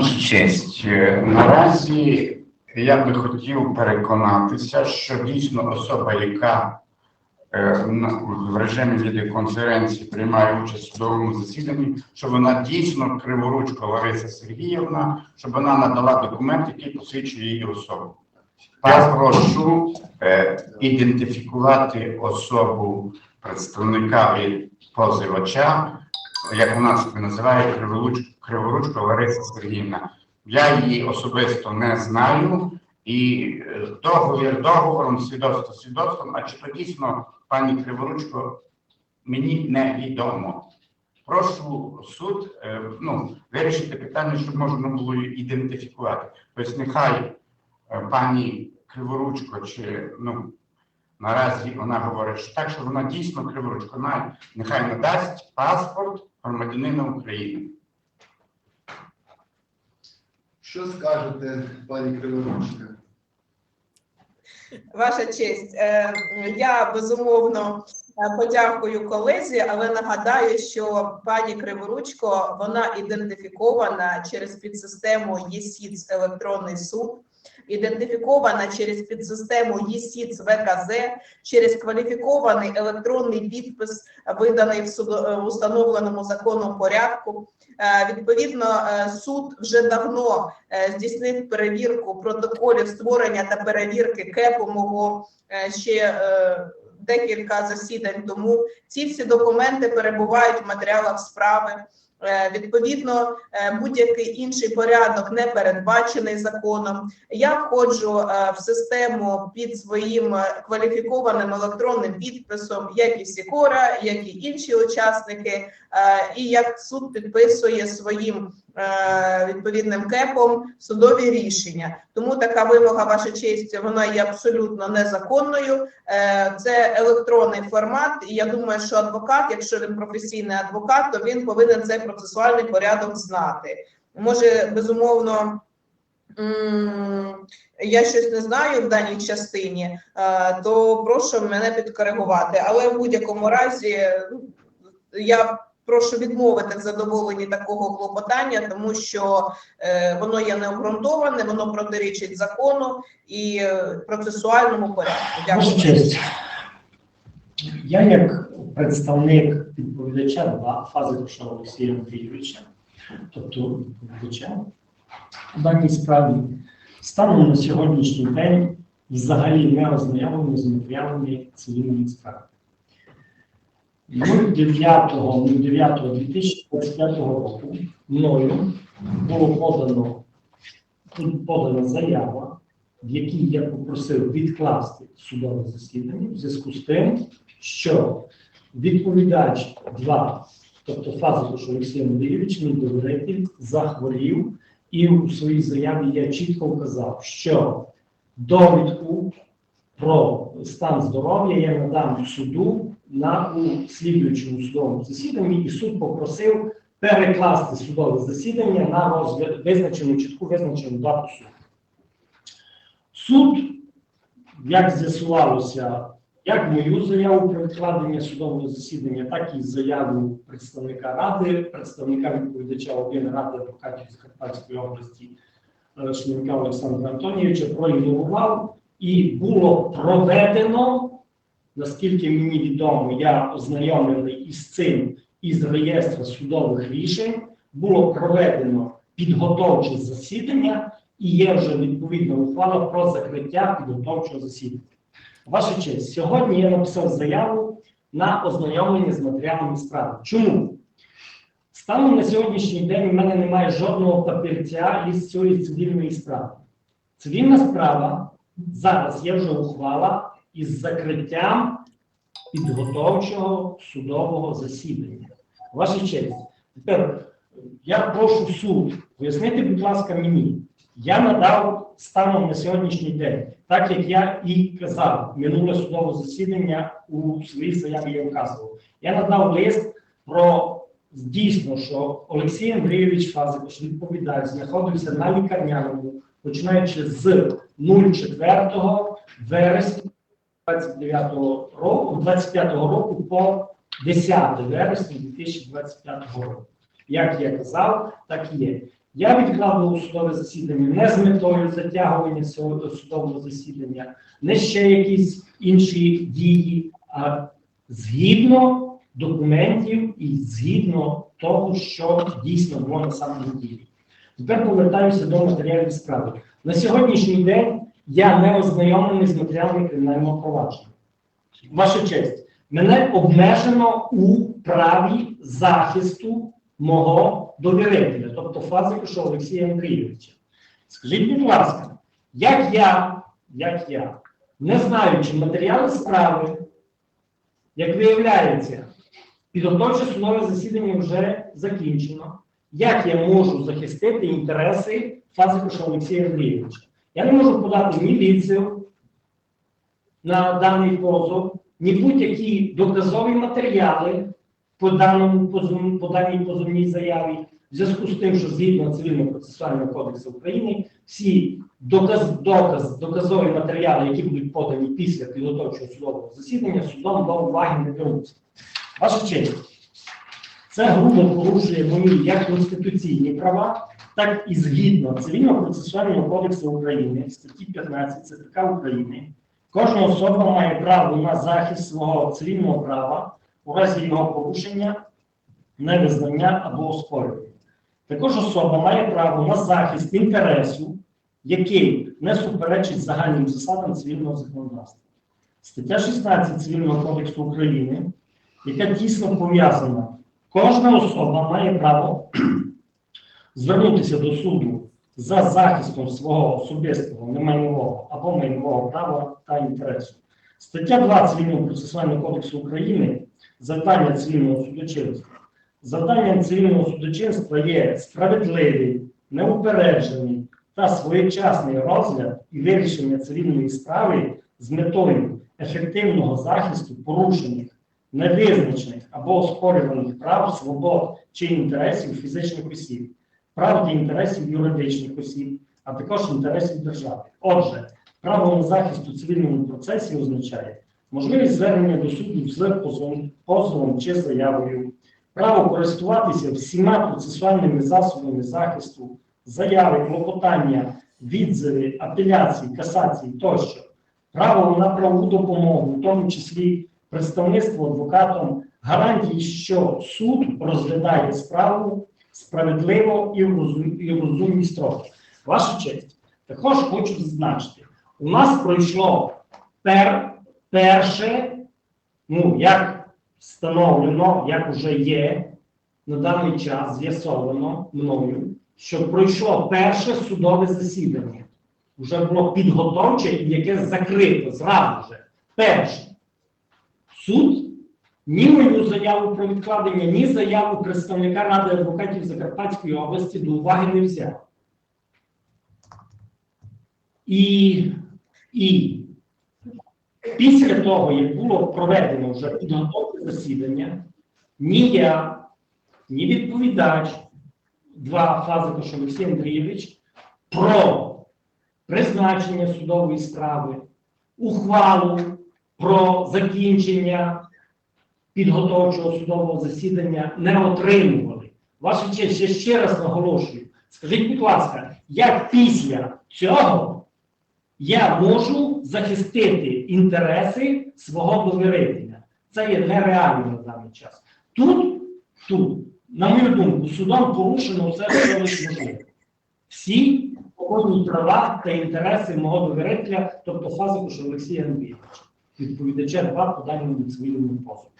Ваша честь, е, наразі я би хотів переконатися, що дійсно особа, яка е, в режимі відеоконференції приймає участь у судовому засіданні, що вона дійсно криворучко Лариса Сергіївна, щоб вона надала документ, який посвідчує її особу. Я прошу е, ідентифікувати особу представника і позивача, як у нас називає Криворуч- Криворучко Лариса Сергіївна. Я її особисто не знаю. І е, договір договором, свідоцтво свідоцтвом, а чи то дійсно пані Криворучко мені невідомо. Прошу суд е, ну, вирішити питання, щоб можна було ідентифікувати. Тобто нехай е, пані Криворучко, чи ну наразі вона говорить, що так, що вона дійсно Криворучко, нехай надасть паспорт громадянина України. Що скажете, пані Криворучка? Ваша честь, е, я безумовно подякую колезі, але нагадаю, що пані Криворучко вона ідентифікована через підсистему ЄСІЦ електронний суд, ідентифікована через підсистему ЄСІЦ ВКЗ, через кваліфікований електронний підпис, виданий в судо- установленому законом порядку. Е, Відповідно, е, суд вже давно е, здійснив перевірку протоколів створення та перевірки КЕПу мого е, ще е, декілька засідань тому. Ці всі документи перебувають в матеріалах справи. Е, Відповідно, е, будь-який інший порядок не передбачений законом. Я входжу е, в систему під своїм кваліфікованим електронним підписом, як і Сікора, як і інші учасники, і як суд підписує своїм відповідним кепом судові рішення. Тому така вимога, ваша честь, вона є абсолютно незаконною. Е, Це електронний формат, і я думаю, що адвокат, якщо він професійний адвокат, то він повинен цей процесуальний порядок знати. Може, безумовно. Я щось не знаю в даній частині, е, то прошу мене підкоригувати. Але в будь-якому разі ну, я прошу відмовити в задоволенні такого клопотання, тому що е, воно є необґрунтоване, воно протирічить закону і е, процесуальному порядку. Дякую. Я як представник відповідача фази Душова Олексія Андрійовича, тобто відповідача у даній справі, станом на сьогоднішній день взагалі не ознайомлені з матеріалами цивільної справи. 09.09.2025 року мною було подано подана заява, в якій я попросив відкласти судове засідання в зв'язку з тим, що відповідач 2, тобто Фазович Олексій Андрійович, мій довіритель, захворів, і у своїй заяві я чітко вказав, що довідку про стан здоров'я я надам суду на у слідуючому судовому засіданні, і суд попросив перекласти судове засідання на розгляд визначену чітку визначену дату суду. Суд, як з'ясувалося, як мою заяву про відкладення судового засідання, так і заяву представника ради, представника відповідача один ради адвокатів Закарпатської області е, Олександра Антонійовича проігнорував, і було проведено, наскільки мені відомо, я ознайомлений із цим із реєстру судових рішень, було проведено підготовче засідання і є вже відповідна ухвала про закриття підготовчого засідання. Ваша честь, сьогодні я написав заяву на ознайомлення з матеріалами справи. Чому? Станом на сьогоднішній день у мене немає жодного папірця із цієї цивільної справи. Цивільна справа зараз є вже ухвала із закриттям підготовчого судового засідання. Ваша честь, тепер я прошу суд пояснити, будь ласка, мені. Я надав станом на сьогоднішній день, так як я і казав, минуле судове засідання у своїй заяві я вказував. Я надав лист про дійсно, що Олексій Андрійович Фазикош відповідає, знаходився на лікарняному, починаючи з 04 вересня 29 року, 25 року по 10 вересня 2025 року. Як я казав, так і є. Я відкладував судове засідання не з метою затягування цього судового засідання, не ще якісь інші дії, а згідно документів і згідно того, що дійсно було на самому ділі. Тепер повертаюся до матеріалів справи. На сьогоднішній день я не ознайомлений з матеріалами кримінального провадження. Ваша честь, мене обмежено у праві захисту мого довірителя, тобто Фазикуша Олексія Андрійовича. Скажіть, будь ласка, як я, як я, не знаючи матеріали справи, як виявляється, підготовче судове засідання вже закінчено, як я можу захистити інтереси Фазикуша Олексія Андрійовича? Я не можу подати ні відзив на даний позов, ні будь-які доказові матеріали по даному по даній позовній заяві, в зв'язку з тим, що згідно цивільного процесуального кодексу України, всі доказ, доказ, доказові матеріали, які будуть подані після підготовчого судового засідання, судом до уваги не беруться. Ваша честь, це грубо порушує мої як конституційні права, так і згідно цивільного процесуального кодексу України, статті 15 ЦПК України, кожна особа має право на захист свого цивільного права у разі його порушення, невизнання або оспорювання. Також особа має право на захист інтересу, який не суперечить загальним засадам цивільного законодавства. Стаття 16 Цивільного кодексу України, яка тісно пов'язана, кожна особа має право звернутися до суду за захистом свого особистого немайнового або майнового права та інтересу. Стаття 2 Цивільного процесуального кодексу України завдання цивільного судочинства. Завданням цивільного судочинства є справедливий, неупереджений та своєчасний розгляд і вирішення цивільної справи з метою ефективного захисту порушених, невизначених або оспорюваних прав, свобод чи інтересів фізичних осіб, прав та інтересів юридичних осіб, а також інтересів держави. Отже, право на захист цивільному процесі означає можливість звернення до суду з позовом, позовом чи заявою, право користуватися всіма процесуальними засобами захисту, заяви, клопотання, відзиви, апеляції, касації тощо, право на правову допомогу, в тому числі представництво адвокатом, гарантії, що суд розглядає справу справедливо і в розумні строки. Ваша честь, також хочу зазначити, у нас пройшло пер, перше, ну, як встановлено, як вже є на даний час з'ясовано мною, що пройшло перше судове засідання. Вже було підготовче і яке закрито зразу же. Перше. Суд ні мою заяву про відкладення, ні заяву представника Ради адвокатів Закарпатської області до уваги не взяв. І, і після того, як було проведено вже підготовче засідання, ні я, ні відповідач, два Фазикош Олексій Андрійович, про призначення судової справи, ухвалу про закінчення підготовчого судового засідання не отримували. Ваша честь, я ще раз наголошую. Скажіть, будь ласка, як після цього я можу захистити інтереси свого довірителя? Це є нереально на даний час. Тут, тут, на мою думку, судом порушено все, що можливо. Всі повинні права та інтереси мого довірителя, тобто Фазикуша Олексія Андрійовича, відповідача два по даному цивільному позову.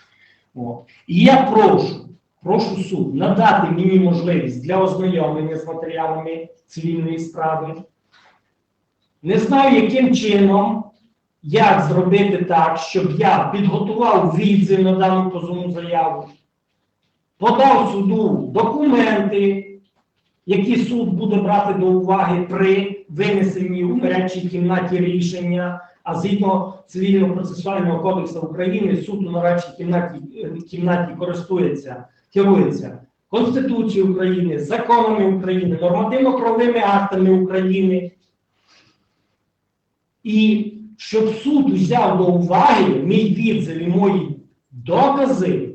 О. І я прошу, прошу суд надати мені можливість для ознайомлення з матеріалами цивільної справи. Не знаю, яким чином, як зробити так, щоб я підготував відзив на дану позовну заяву, подав суду документи, які суд буде брати до уваги при винесенні у гарячій кімнаті рішення. А згідно цивільного процесуального кодексу України, суд у нарадчій кімнаті, е, кімнаті користується, керується Конституцією України, законами України, нормативно-правовими актами України. І щоб суд взяв до уваги мій відзив і мої докази,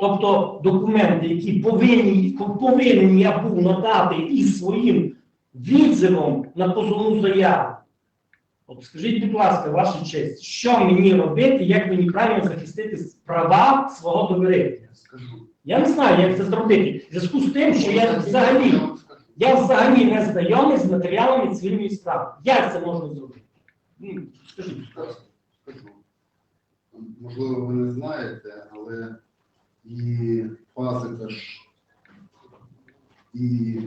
Тобто документи, які повинні, повинен я був надати із своїм відзивом на позовну заяву. От скажіть, будь ласка, ваша честь, що мені робити, як мені правильно захистити права свого довірителя? Скажу. Я не знаю, як це зробити. В зв'язку з тим, що я взагалі, Я взагалі не знайомий з матеріалами цивільної справи. Як це можна зробити? Ну, Скажіть, будь ласка. Можливо, ви не знаєте, але і фази і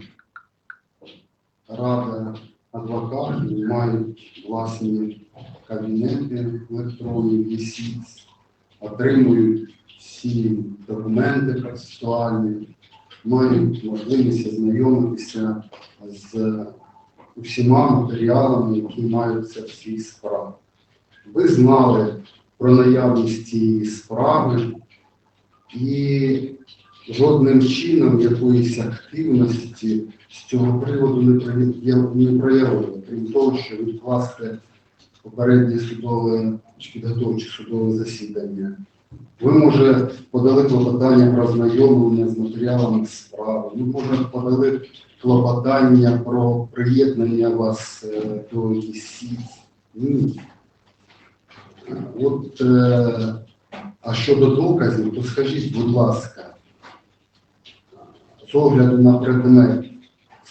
рада адвокатів мають власні кабінети електронні, вісіть, отримують всі документи процесуальні, мають можливість ознайомитися з усіма матеріалами, які маються в цій справі. Ви знали про наявність цієї справи і жодним чином якоїсь активності з цього приводу не прояв- не проявили, крім того, що відкласти попереднє судове підготовче судове засідання. Ви, може, подали клопотання про знайомлення з матеріалами справи, ви, може, подали клопотання про приєднання вас е, до якісь Ні. От, е, а щодо доказів, то скажіть, будь ласка, з огляду на предмет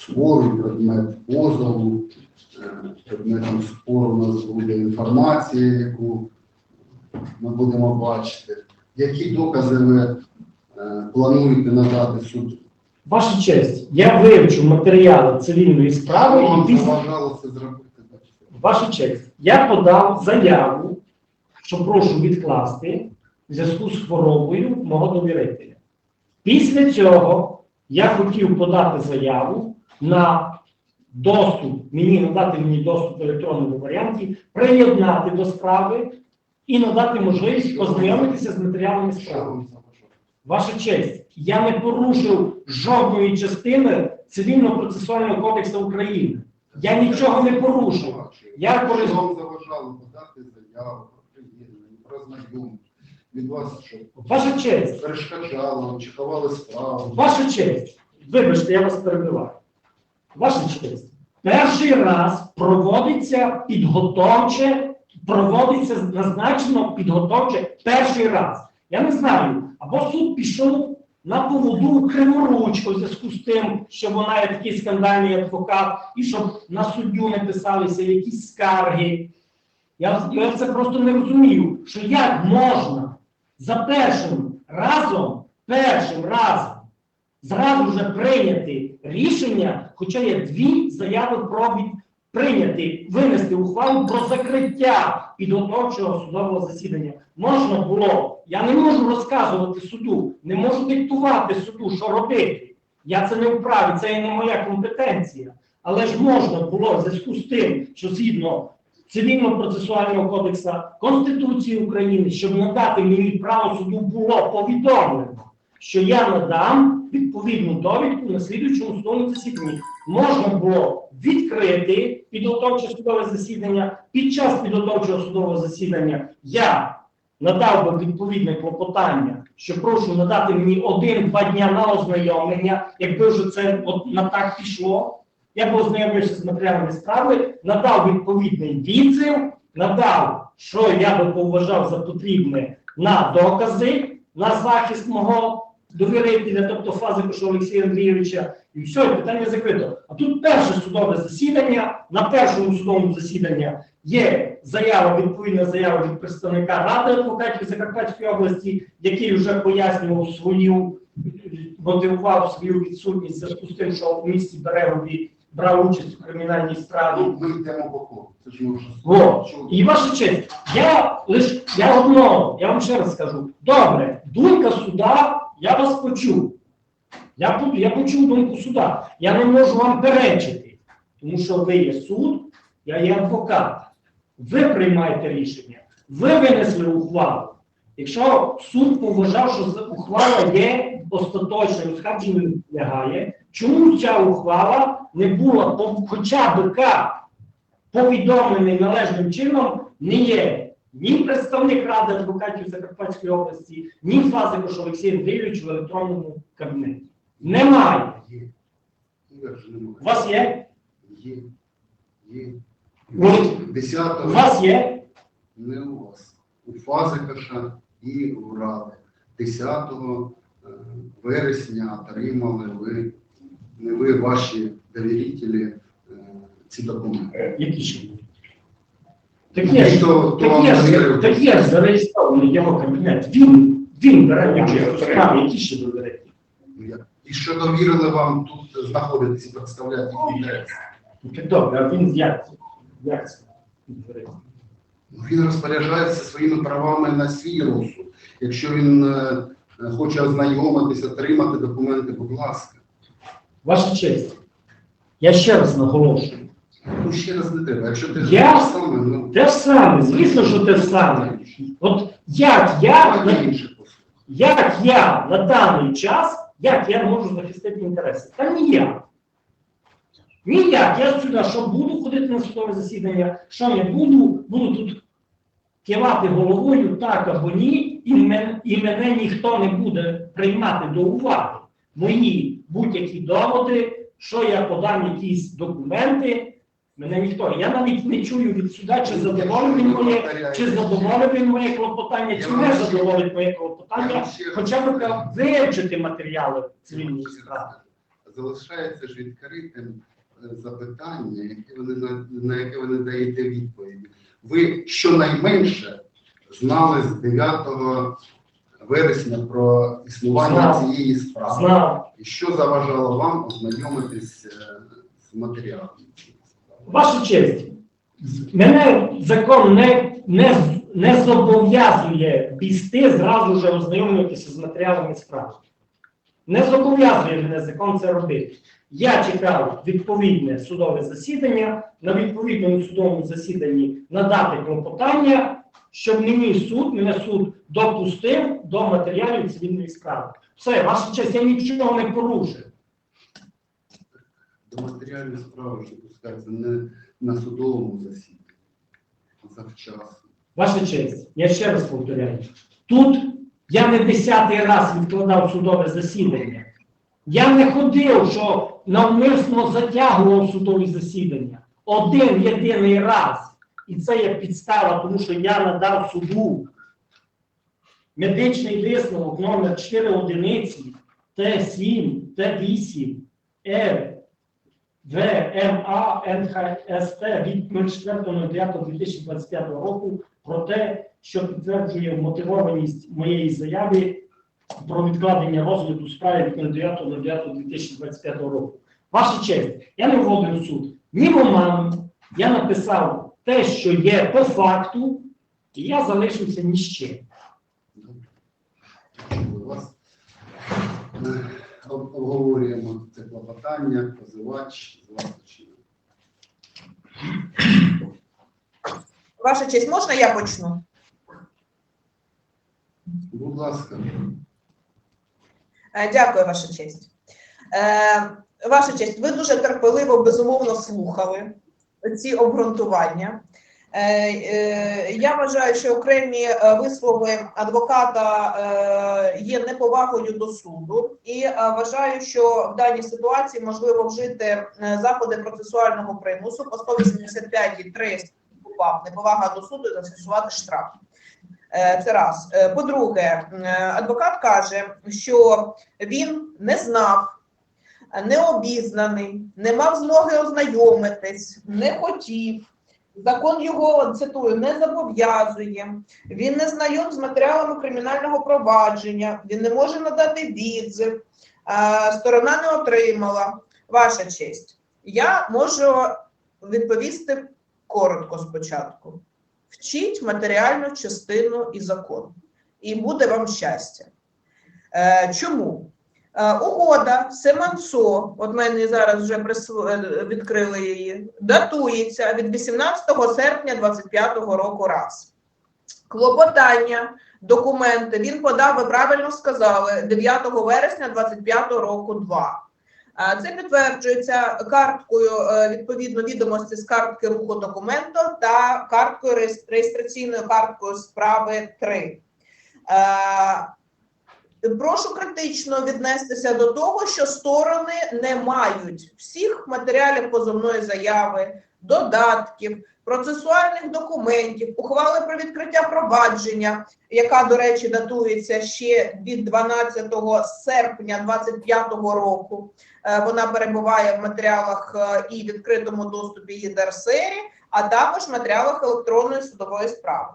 спору, предмет позову, е, предметом спору у нас буде інформація, яку ми будемо бачити. Які докази ви е, плануєте надати суду? Ваша честь, я вивчу матеріали цивільної справи і після це зробити? Ваша честь, я подав заяву, що прошу відкласти в зв'язку з хворобою мого довірителя. Після цього я хотів подати заяву на доступ, мені надати мені доступ в електронному варіанті, приєднати до справи і надати можливість ознайомитися з матеріалами справи. Ваша честь, я не порушив жодної частини Цивільно-процесуального кодексу України. Я нічого не порушив. Я корист- вам заважало подати заяву про приєднання, про знайомство? Від вас що? Ваша честь, Перешкоджало, чи ховали справу? ваша честь, вибачте, я вас перебиваю. Ваша честь, перший раз проводиться підготовче, проводиться назначено підготовче перший раз. Я не знаю, або суд пішов на поводу Криворучко в зв'язку з тим, що вона є такий скандальний адвокат, і щоб на суддю не писалися якісь скарги. Я, я це просто не розумію, що як можна за першим разом, першим разом зразу вже прийняти рішення, хоча є дві заяви про прийняти, винести ухвалу про закриття підготовчого судового засідання. Можна було, я не можу розказувати суду, не можу диктувати суду, що робити. Я це не вправі, це і не моя компетенція. Але ж можна було в зв'язку з тим, що згідно Цивільно-процесуального кодексу Конституції України, щоб надати мені право суду, було повідомлено, що я надам відповідну довідку на слідуючому судовому засіданні. Можна було відкрити підготовче судове засідання. Під час підготовчого судового засідання я надав би відповідне клопотання, що прошу надати мені один-два дня на ознайомлення, якби вже це от на так пішло. Я б ознайомився з матеріалами справи, надав відповідний відзив, надав, що я би поважав за потрібне на докази, на захист мого довірителя, тобто Фазикуша Олексія Андрійовича, і все, питання закрито. А тут перше судове засідання. На першому судовому засіданні є заява, відповідна заява від представника Ради адвокатів Закарпатської області, який вже пояснював свою, мотивував свою відсутність зв'язку з тим, що в місті Берегові брав участь у кримінальній справі. Ну, ми йдемо по ходу. Вже І ваша честь, я лиш я одного, я вам ще раз скажу. Добре, думка суда, я вас почув. Я, я почув думку суда. Я не можу вам перечити, тому що ви є суд, я є адвокат. Ви приймаєте рішення, ви винесли ухвалу. Якщо суд поважав, що ухвала є остаточною, не лягає, чому ця ухвала не була хоча б повідомлений належним чином не є ні представник Ради адвокатів Закарпатської області, ні Фазикош Олексій Андрійович в електронному кабінеті. Немає. Же немає. У вас є? Є. Є. 10 у вас є? не у вас. У Фазикаша і у Ради. 10 е, вересня отримали ви, не ви, ваші довірителі е, ці документи. Які ще? Так є хто так є ж, так є зареєстрований його кабінет. Він, він бере участь у справі, які ще ви берете? І що довірили вам тут знаходитись і представляти інтереси? Ну, добре, а він як? Як це? Він розпоряджається своїми правами на свій розсуд. Якщо він е, е, хоче ознайомитися, отримати документи, будь ласка. Ваша честь, я ще раз наголошую. Ну ще раз не треба. Якщо ти Я- те саме, ну Те ж саме, звісно, що те ж саме. От як я, інше як я на даний час, як я можу захистити інтереси? Та ніяк. Ніяк. Я сюди що буду ходити на судове засідання, що не буду, буду тут кивати головою так або ні, і мене, і мене ніхто не буде приймати до уваги. Мої будь-які доводи, що я подам якісь документи, мене ніхто. Я навіть не чую від суда, чи задоволений він моє, чи задоволить він моє клопотання, чи не задоволить моє клопотання. Хоча б вивчити матеріали цивільної справи. Залишається ж відкритим е, запитання, яке ви на, на яке ви не даєте відповіді. Ви щонайменше знали з 9 вересня про існування Знав. цієї справи. Знав. І що заважало вам ознайомитись е, з матеріалом? Ваша честь, мене закон не, не, не зобов'язує бісти зразу ж ознайомлюватися з матеріалами справи. Не зобов'язує мене закон це робити. Я чекав відповідне судове засідання, на відповідному судовому засіданні надати клопотання, щоб мені суд, мене суд допустив до матеріалів цивільної справи. Все, ваша честь, я нічого не порушив. До матеріалів справи ж допускається не на судовому засіданні, завчасно. Ваша честь, я ще раз повторяю. Тут я не десятий раз відкладав судове засідання. Я не ходив, що навмисно затягував судові засідання. Один єдиний раз. І це є підстава, тому що я надав суду медичний висновок номер 4 одиниці Т7, Т8, Р, ВМА НХСТ від 04.09.2025 року про те, що підтверджує мотивованість моєї заяви про відкладення розгляду справи від 09.09.2025 року. Ваша честь, я не вводив суд ні в оману, я написав те, що є по факту, і я залишився ні з чим. Е, об- обговорюємо клопотання, позивач, зважачі. Ваша честь, можна я почну? Будь ласка, Е, Дякую, ваша честь. Е, Ваша честь, ви дуже терпеливо, безумовно слухали ці обґрунтування. Е, е, Я вважаю, що окремі е, вислови адвоката є неповагою до суду, і вважаю, що в даній ситуації можливо вжити заходи процесуального примусу по 185.3 КУПАП, неповага до суду і застосувати штраф. Це раз. По-друге, адвокат каже, що він не знав, не обізнаний, не мав змоги ознайомитись, не хотів. Закон його цитую не зобов'язує. Він не знайом з матеріалами кримінального провадження, він не може надати відзив. Сторона не отримала. Ваша честь. Я можу відповісти коротко спочатку. Вчіть матеріальну частину і закон, і буде вам щастя. Е, чому? Е, угода Семансо, от мене зараз вже е, відкрили її, датується від 18 серпня 25 року раз. Клопотання, документи він подав, ви правильно сказали, 9 вересня 25 року 2. Це підтверджується карткою е, відповідно відомості з картки руху документу та карткою реєстраційною карткою справи 3. Прошу критично віднестися до того, що сторони не мають всіх матеріалів позовної заяви, додатків, процесуальних документів, ухвали про відкриття провадження, яка, до речі, датується ще від 12 серпня 2025 року. Е, Вона перебуває в матеріалах е, і відкритому доступі ЄДРСЕРі, а також матеріалах електронної судової справи.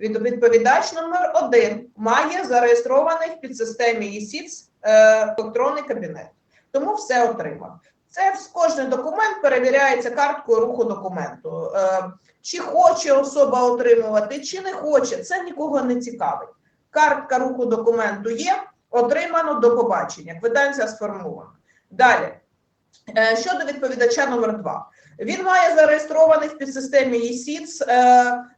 Від- Відповідач номер один має зареєстрований в підсистемі ЄСІЦ е, електронний кабінет, тому все отримав. Це кожний документ перевіряється карткою руху документу. Е, Чи хоче особа отримувати, чи не хоче, це нікого не цікавить. Картка руху документу є, отримано до побачення. Квитанція сформована. Далі. Е, Щодо відповідача номер два, він має зареєстрований в підсистемі ЄСІЦ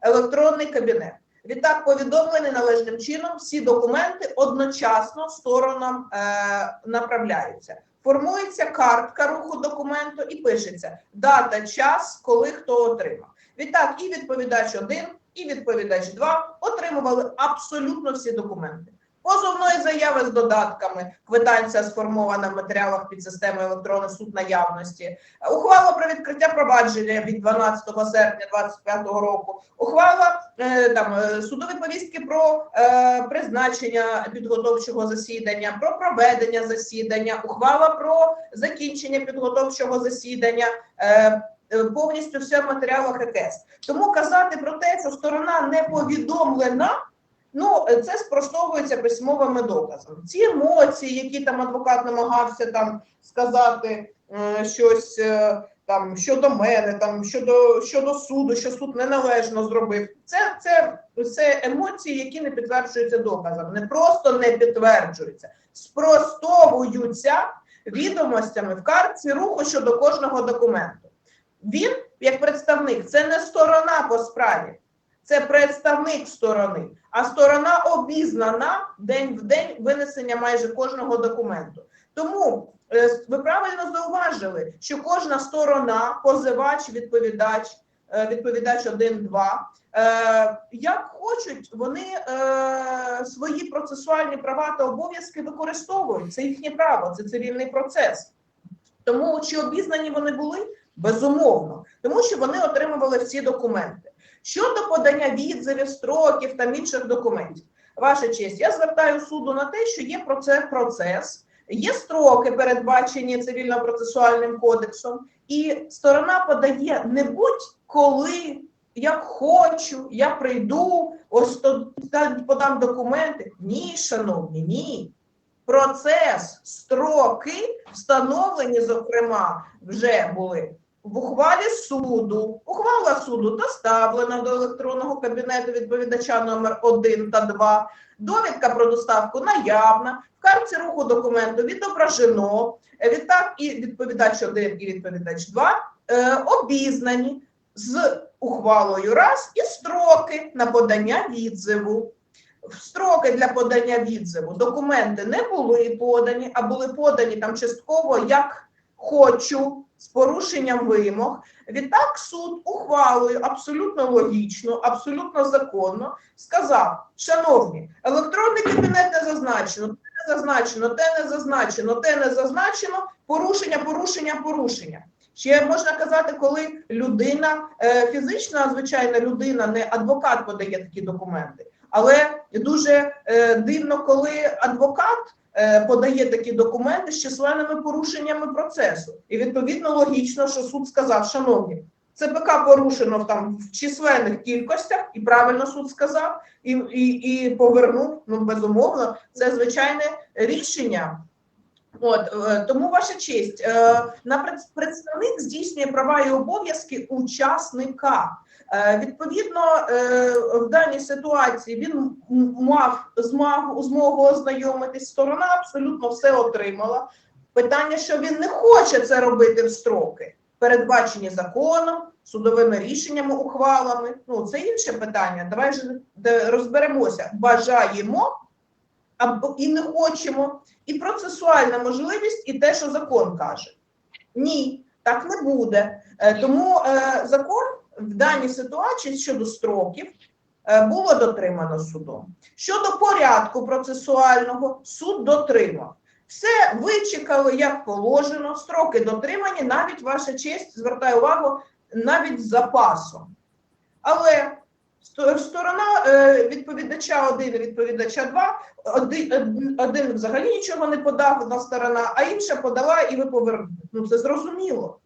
електронний кабінет. Відтак повідомлені належним чином всі документи одночасно сторонам е, направляються. Формується картка руху документу і пишеться дата, час, коли хто отримав. Відтак, і відповідач 1, і відповідач 2 отримували абсолютно всі документи. Позовної заяви з додатками, квитанція сформована в матеріалах під системою електронний суд наявності, ухвала про відкриття провадження від 12 серпня 2025 року, ухвала е, там е, судові повістки про е, призначення підготовчого засідання, про проведення засідання, ухвала про закінчення підготовчого засідання. Е, е, Повністю все в матеріалах ЕКС. Тому казати про те, що сторона не повідомлена, ну е, це спростовується письмовими доказами. Ці емоції, які там адвокат намагався там сказати е, щось е, там щодо мене, там щодо щодо суду, що суд неналежно зробив. Це, це, це емоції, які не підтверджуються доказами, не просто не підтверджуються, спростовуються відомостями в картці руху щодо кожного документу. Він, як представник, це не сторона по справі, це представник сторони, а сторона обізнана день в день винесення майже кожного документу. Тому е, ви правильно зауважили, що кожна сторона, позивач, відповідач, е, відповідач 1-2, е, як хочуть, вони свої процесуальні права та обов'язки використовують. Це їхнє право, це цивільний процес. Тому чи обізнані вони були? Безумовно, тому що вони отримували всі документи. Щодо подання відзивів, строків та інших документів, ваша честь, я звертаю суду на те, що є про це процес, є строки, передбачені цивільно-процесуальним кодексом, і сторона подає не будь-коли, як хочу, я прийду, ось то подам документи. Ні, шановні, ні. Процес, строки встановлені, зокрема, вже були в ухвалі суду. Ухвала суду доставлена до електронного кабінету відповідача номер 1 та 2. Довідка про доставку наявна. В картці руху документу відображено. Відтак і відповідач 1 і відповідач 2 е, обізнані з ухвалою раз і строки на подання відзиву. В Строки для подання відзиву документи не були подані, а були подані там частково як хочу з порушенням вимог. Відтак суд ухвалою абсолютно логічно, абсолютно законно сказав: шановні, електронний кабінет не зазначено, те не зазначено, те не зазначено, те не зазначено, порушення, порушення, порушення. Ще можна казати, коли людина, е, фізична, звичайна людина, не адвокат подає такі документи. Але дуже е, дивно, коли адвокат подає такі документи з численними порушеннями процесу. І відповідно логічно, що суд сказав, шановні, ЦПК порушено в там в численних кількостях, і правильно суд сказав, і, і, і повернув. Ну безумовно, це звичайне рішення. От е, тому ваша честь е, на представник здійснює права і обов'язки учасника. Е, Відповідно, в даній ситуації він мав змогу, змогу ознайомитись. Сторона абсолютно все отримала. Питання, що він не хоче це робити в строки, передбачені законом, судовими рішеннями, ухвалами. Ну це інше питання. Давай же розберемося. Бажаємо, або і не хочемо, і процесуальна можливість, і те, що закон каже. Ні, так не буде. Е, Тому е, закон в даній ситуації щодо строків е, було дотримано судом. Щодо порядку процесуального, суд дотримав. Все вичекали як положено, строки дотримані, навіть ваша честь звертаю увагу, навіть з запасом. Але сторона е, відповідача один і відповідача два, один, один- взагалі нічого не подав, одна сторона, а інша подала, і ви повернули. Ну це зрозуміло.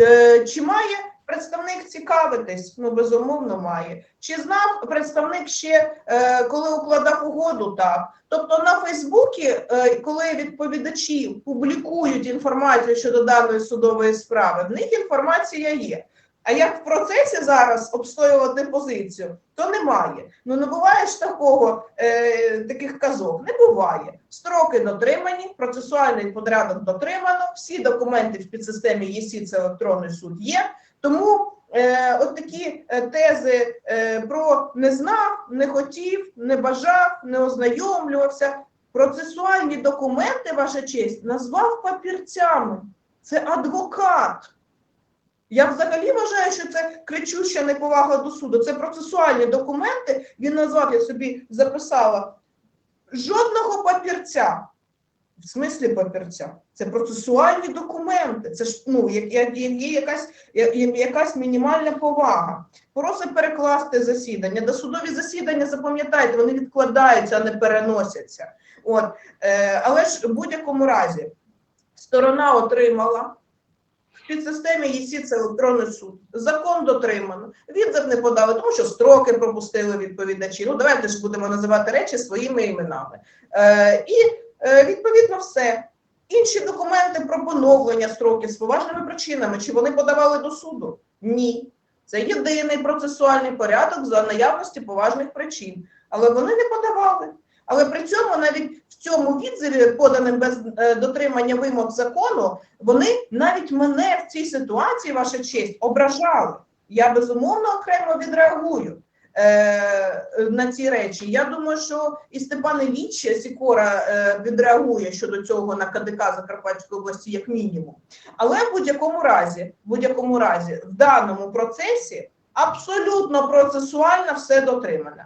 Е, Чи має представник цікавитись? Ну, безумовно, має. Чи знав представник ще, е, коли укладав угоду? Так. Тобто на Фейсбуці, коли відповідачі публікують інформацію щодо даної судової справи, в них інформація є. А як в процесі зараз обстоювати позицію, то немає. Ну не буває ж такого е, таких казок. Не буває. Строки дотримані, процесуальний порядок дотримано, всі документи в підсистемі ЄСІ, це електронний суд є. Тому е, от такі е, тези е, про не знав, не хотів, не бажав, не ознайомлювався. Процесуальні документи, ваша честь, назвав папірцями. Це адвокат. Я взагалі вважаю, що це кричуща неповага до суду. Це процесуальні документи. Він назвав, я собі записала жодного папірця. В смислі папірця? Це процесуальні документи. Це ж ну, є, є, є якась, є, якась мінімальна повага. Просить перекласти засідання. Досудові засідання, запам'ятайте, вони відкладаються, а не переносяться. От, е, але ж в будь-якому разі сторона отримала. В підсистемі ЄСІ це електронний суд. Закон дотримано. Відзив не подали, тому що строки пропустили відповідачі. Ну давайте ж будемо називати речі своїми іменами. Е, і е, відповідно все. Інші документи про поновлення строків з поважними причинами. Чи вони подавали до суду? Ні. Це єдиний процесуальний порядок за наявності поважних причин. Але вони не подавали. Але при цьому навіть в цьому відзиві, поданим без е, дотримання вимог закону, вони навіть мене в цій ситуації, ваша честь, ображали. Я безумовно окремо відреагую е, на ці речі. Я думаю, що і Степан Ілліч Сікора е, відреагує щодо цього на КДК Закарпатської області, як мінімум. Але в будь-якому разі, в будь-якому разі, в даному процесі абсолютно процесуально все дотримано.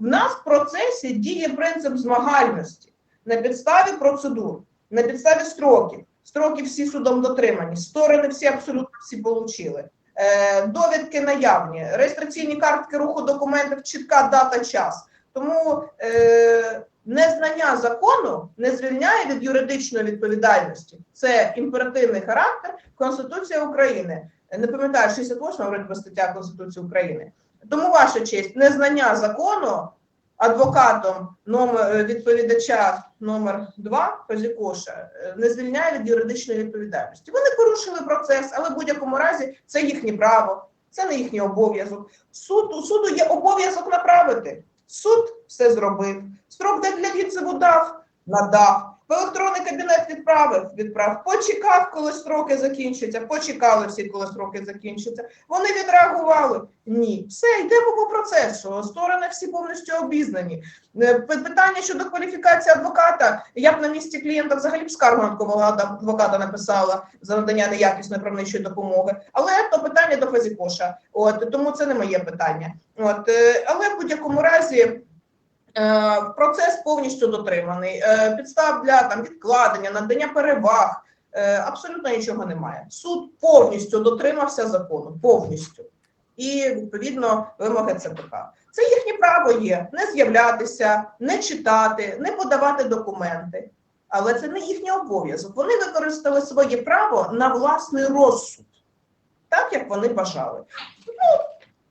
В нас в процесі діє принцип змагальності на підставі процедур, на підставі строків. Строки всі судом дотримані, сторони всі абсолютно всі получили. Е, довідки наявні, реєстраційні картки руху документів, чітка дата, час. Тому е, незнання закону не звільняє від юридичної відповідальності. Це імперативний характер Конституції України. Не пам'ятаю, 68 вроді би, стаття Конституції України. Тому ваша честь, незнання закону адвокатом номер е, відповідача номер 2 Козікоша е, не звільняє від юридичної відповідальності. Вони порушили процес, але в будь-якому разі це їхнє право, це не їхній обов'язок. Суд у суду є обов'язок направити. Суд все зробив. Строк для відзиву дав, надав. В електронний кабінет відправив, відправ. Почекав, коли строки закінчаться. Почекали всі, коли строки закінчаться. Вони відреагували. Ні, все йдемо по процесу. Сторони всі повністю обізнані. Е, Питання щодо кваліфікації адвоката. Я б на місці клієнта взагалі б скаргу на адвоката написала за надання неякісної правничої допомоги. Але то питання до Фазікоша. От тому це не моє питання. От е, але в будь-якому разі. Е, Процес повністю дотриманий. Е, Підстав для там відкладення, надання переваг е, абсолютно нічого немає. Суд повністю дотримався закону, повністю. І відповідно вимоги ЦПК. Це їхнє право є не з'являтися, не читати, не подавати документи. Але це не їхній обов'язок. Вони використали своє право на власний розсуд, так як вони бажали. Ну,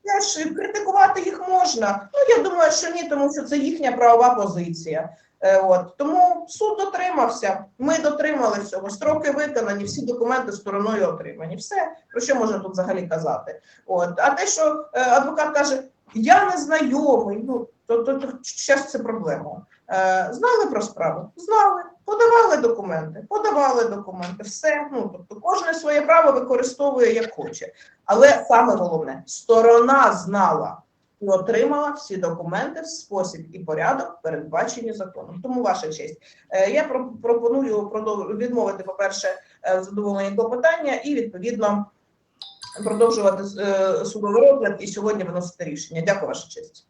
я ж критикувати їх можна. Ну я думаю, що ні, тому що це їхня правова позиція. Е, от тому суд дотримався. Ми дотримали всього. Строки виконані, всі документи стороною отримані. Все про що можна тут взагалі казати? От а те, що е, адвокат каже, я не знайомий. Ну то то, то зараз це проблема. Е, знали про справу? Знали. Подавали документи, подавали документи, все. Ну тобто, кожне своє право використовує як хоче. Але саме головне, сторона знала. і отримала всі документи в спосіб і порядок, передбачені законом. Тому ваша честь. Е, Я пропоную відмовити, по-перше, е, в задоволенні клопотання і відповідно продовжувати е, судовий розгляд і сьогодні виносити рішення. Дякую, ваша честь.